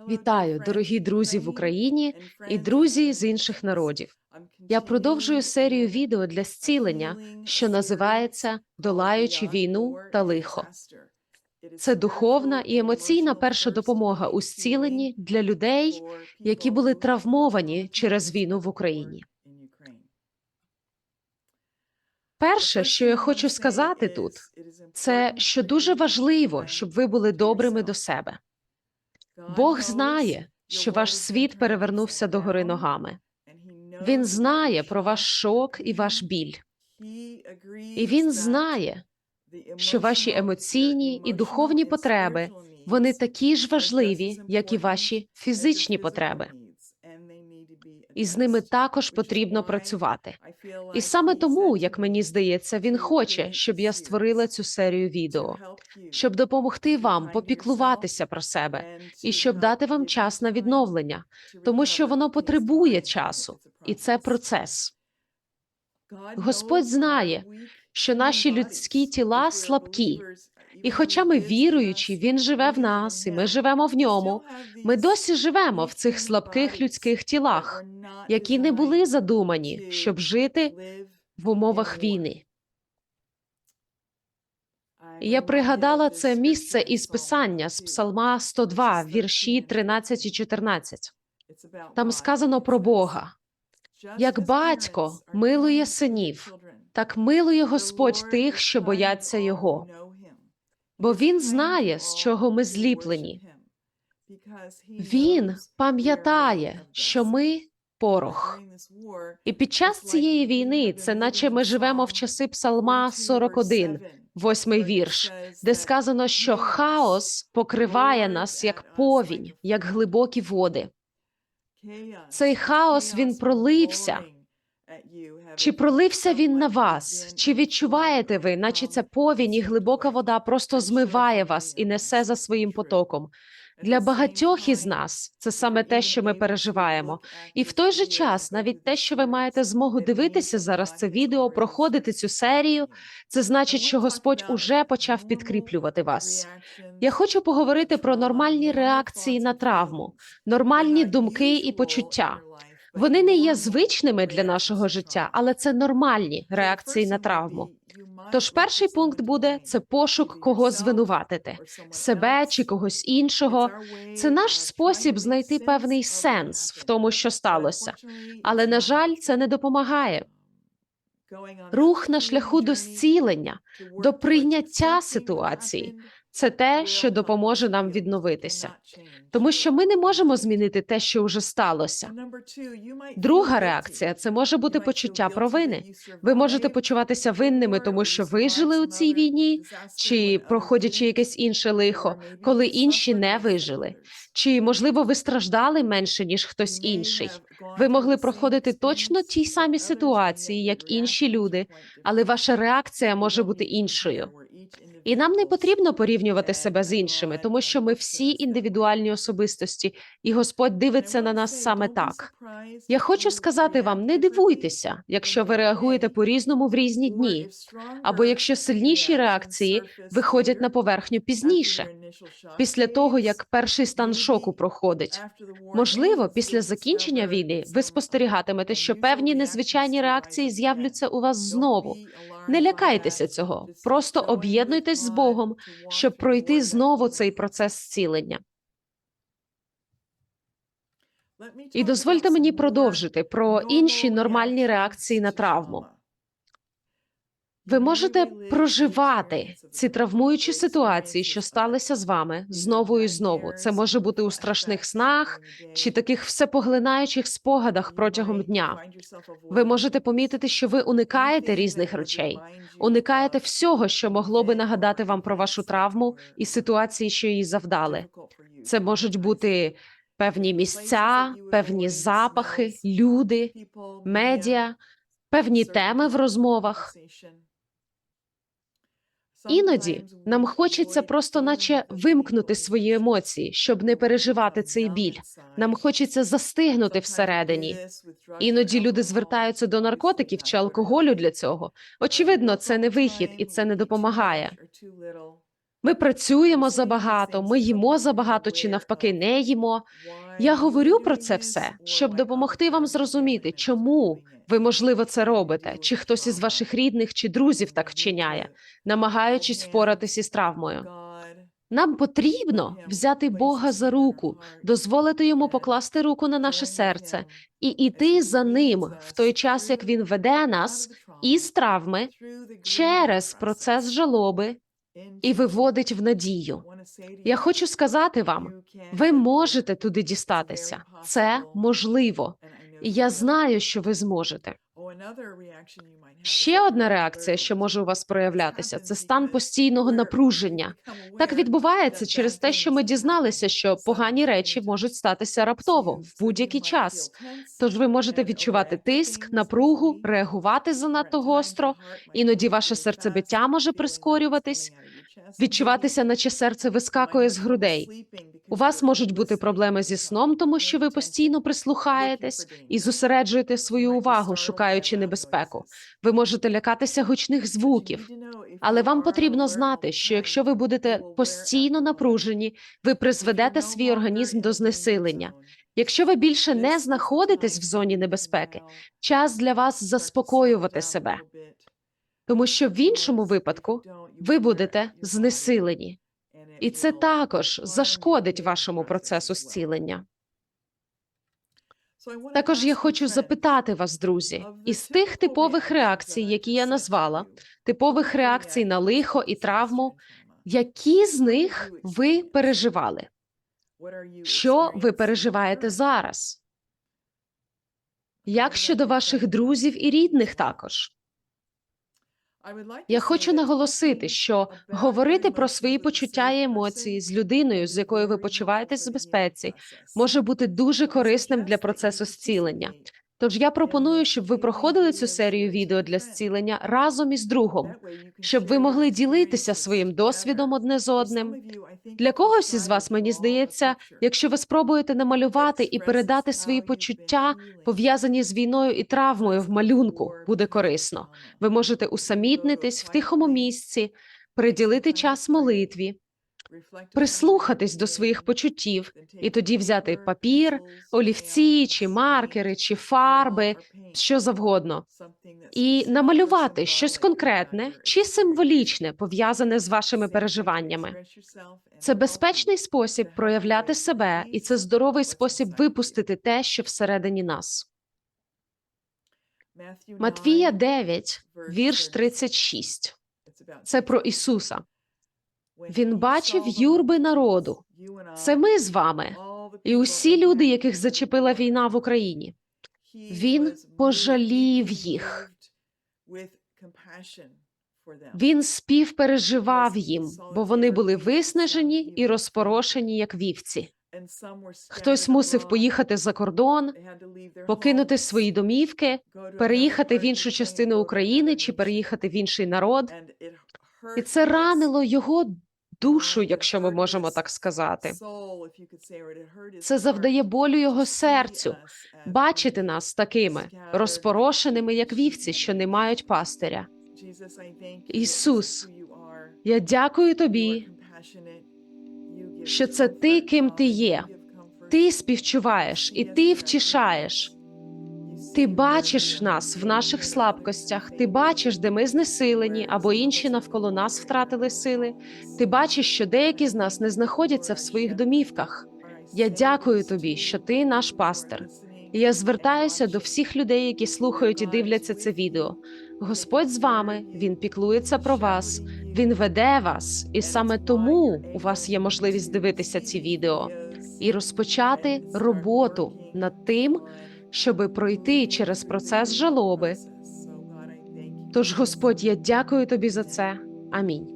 Вітаю, дорогі друзі в Україні і друзі з інших народів. Я продовжую серію відео для зцілення, що називається Долаючи війну та лихо. Це духовна і емоційна перша допомога у зціленні для людей, які були травмовані через війну в Україні. Перше, що я хочу сказати тут, це що дуже важливо, щоб ви були добрими до себе. Бог знає, що ваш світ перевернувся догори ногами. Він знає про ваш шок і ваш біль. І він знає, що ваші емоційні і духовні потреби вони такі ж важливі, як і ваші фізичні потреби. І з ними також потрібно працювати. І саме тому, як мені здається, він хоче, щоб я створила цю серію відео, щоб допомогти вам попіклуватися про себе і щоб дати вам час на відновлення, тому що воно потребує часу, і це процес. Господь знає, що наші людські тіла слабкі, і хоча ми віруючі, він живе в нас, і ми живемо в ньому. Ми досі живемо в цих слабких людських тілах, які не були задумані, щоб жити в умовах війни. Я пригадала це місце із писання з Псалма 102, вірші 13 і 14. Там сказано про Бога. Як батько милує синів, так милує Господь тих, що бояться Його. Бо він знає, з чого ми зліплені. Він пам'ятає, що ми порох. І під час цієї війни це наче ми живемо в часи Псалма 41, восьмий вірш, де сказано, що хаос покриває нас як повінь, як глибокі води. Цей хаос він пролився. Чи пролився він на вас? Чи відчуваєте ви, наче ця повінь і глибока вода просто змиває вас і несе за своїм потоком? Для багатьох із нас це саме те, що ми переживаємо, і в той же час, навіть те, що ви маєте змогу дивитися зараз, це відео, проходити цю серію, це значить, що Господь уже почав підкріплювати вас. Я хочу поговорити про нормальні реакції на травму, нормальні думки і почуття. Вони не є звичними для нашого життя, але це нормальні реакції на травму. Тож перший пункт буде це пошук кого звинуватити себе чи когось іншого. Це наш спосіб знайти певний сенс в тому, що сталося. Але на жаль, це не допомагає. Рух на шляху до зцілення, до прийняття ситуації це те, що допоможе нам відновитися, тому що ми не можемо змінити те, що вже сталося. Друга реакція це може бути почуття провини. Ви можете почуватися винними, тому що ви жили у цій війні, чи проходячи якесь інше лихо, коли інші не вижили. Чи можливо ви страждали менше ніж хтось інший? Ви могли проходити точно ті самі ситуації, як інші люди, але ваша реакція може бути іншою. І нам не потрібно порівнювати себе з іншими, тому що ми всі індивідуальні особистості, і Господь дивиться на нас саме так. Я хочу сказати вам: не дивуйтеся, якщо ви реагуєте по різному в різні дні, або якщо сильніші реакції виходять на поверхню пізніше, після того як перший стан шоку проходить. Можливо, після закінчення війни ви спостерігатимете, що певні незвичайні реакції з'являться у вас знову. Не лякайтеся цього, просто об'єднуйтесь з Богом, щоб пройти знову цей процес зцілення. І дозвольте мені продовжити про інші нормальні реакції на травму. Ви можете проживати ці травмуючі ситуації, що сталися з вами знову і знову. Це може бути у страшних снах чи таких всепоглинаючих спогадах протягом дня. Ви можете помітити, що ви уникаєте різних речей, уникаєте всього, що могло би нагадати вам про вашу травму і ситуації, що її завдали. Це можуть бути певні місця, певні запахи, люди, медіа, певні теми в розмовах. Іноді нам хочеться просто, наче вимкнути свої емоції, щоб не переживати цей біль. Нам хочеться застигнути всередині. Іноді люди звертаються до наркотиків чи алкоголю для цього. Очевидно, це не вихід і це не допомагає. Ми працюємо забагато, ми їмо забагато чи навпаки не їмо. Я говорю про це все, щоб допомогти вам зрозуміти, чому ви, можливо, це робите, чи хтось із ваших рідних чи друзів так вчиняє, намагаючись впоратись із травмою. Нам потрібно взяти Бога за руку, дозволити йому покласти руку на наше серце і йти за ним в той час, як він веде нас із травми через процес жалоби і виводить в надію. Я хочу сказати вам, ви можете туди дістатися. Це можливо. Я знаю, що ви зможете. Ще одна реакція, що може у вас проявлятися, це стан постійного напруження. Так відбувається через те, що ми дізналися, що погані речі можуть статися раптово в будь-який час. Тож ви можете відчувати тиск, напругу, реагувати занадто гостро. Іноді ваше серцебиття може прискорюватись, відчуватися, наче серце вискакує з грудей. У вас можуть бути проблеми зі сном, тому що ви постійно прислухаєтесь і зосереджуєте свою увагу, шукаючи небезпеку. Ви можете лякатися гучних звуків, але вам потрібно знати, що якщо ви будете постійно напружені, ви призведете свій організм до знесилення. Якщо ви більше не знаходитесь в зоні небезпеки, час для вас заспокоювати себе, тому що в іншому випадку ви будете знесилені, і це також зашкодить вашому процесу зцілення. Також я хочу запитати вас, друзі, із тих типових реакцій, які я назвала, типових реакцій на лихо і травму, які з них ви переживали? Що ви переживаєте зараз? Як щодо ваших друзів і рідних також? Я хочу наголосити, що говорити про свої почуття і емоції з людиною, з якою ви почуваєтесь в безпеці, може бути дуже корисним для процесу зцілення. Тож я пропоную, щоб ви проходили цю серію відео для зцілення разом із другом, щоб ви могли ділитися своїм досвідом одне з одним. Для когось із вас мені здається, якщо ви спробуєте намалювати і передати свої почуття, пов'язані з війною і травмою в малюнку, буде корисно. Ви можете усамітнитись в тихому місці, приділити час молитві, прислухатись до своїх почуттів, і тоді взяти папір, олівці, чи маркери, чи фарби, що завгодно, і намалювати щось конкретне чи символічне, пов'язане з вашими переживаннями. Це безпечний спосіб проявляти себе, і це здоровий спосіб випустити те, що всередині нас. Матвія 9, вірш 36. Це про Ісуса. Він бачив юрби народу. Це ми з вами і усі люди, яких зачепила війна в Україні. Він пожалів їх. Він співпереживав їм, бо вони були виснажені і розпорошені, як вівці. Хтось мусив поїхати за кордон, покинути свої домівки, переїхати в іншу частину України чи переїхати в інший народ. І це ранило його душу, якщо ми можемо так сказати. Це завдає болю його серцю. бачити нас такими розпорошеними, як вівці, що не мають пастиря. Ісус, я дякую тобі, що це ти, ким ти є. Ти співчуваєш і ти втішаєш. Ти бачиш нас в наших слабкостях, ти бачиш, де ми знесилені або інші навколо нас втратили сили. Ти бачиш, що деякі з нас не знаходяться в своїх домівках. Я дякую тобі, що ти наш пастир. І я звертаюся до всіх людей, які слухають і дивляться це відео. Господь з вами, Він піклується про вас, Він веде вас, і саме тому у вас є можливість дивитися ці відео і розпочати роботу над тим, щоби пройти через процес жалоби. Тож, Господь, я дякую тобі за це. Амінь.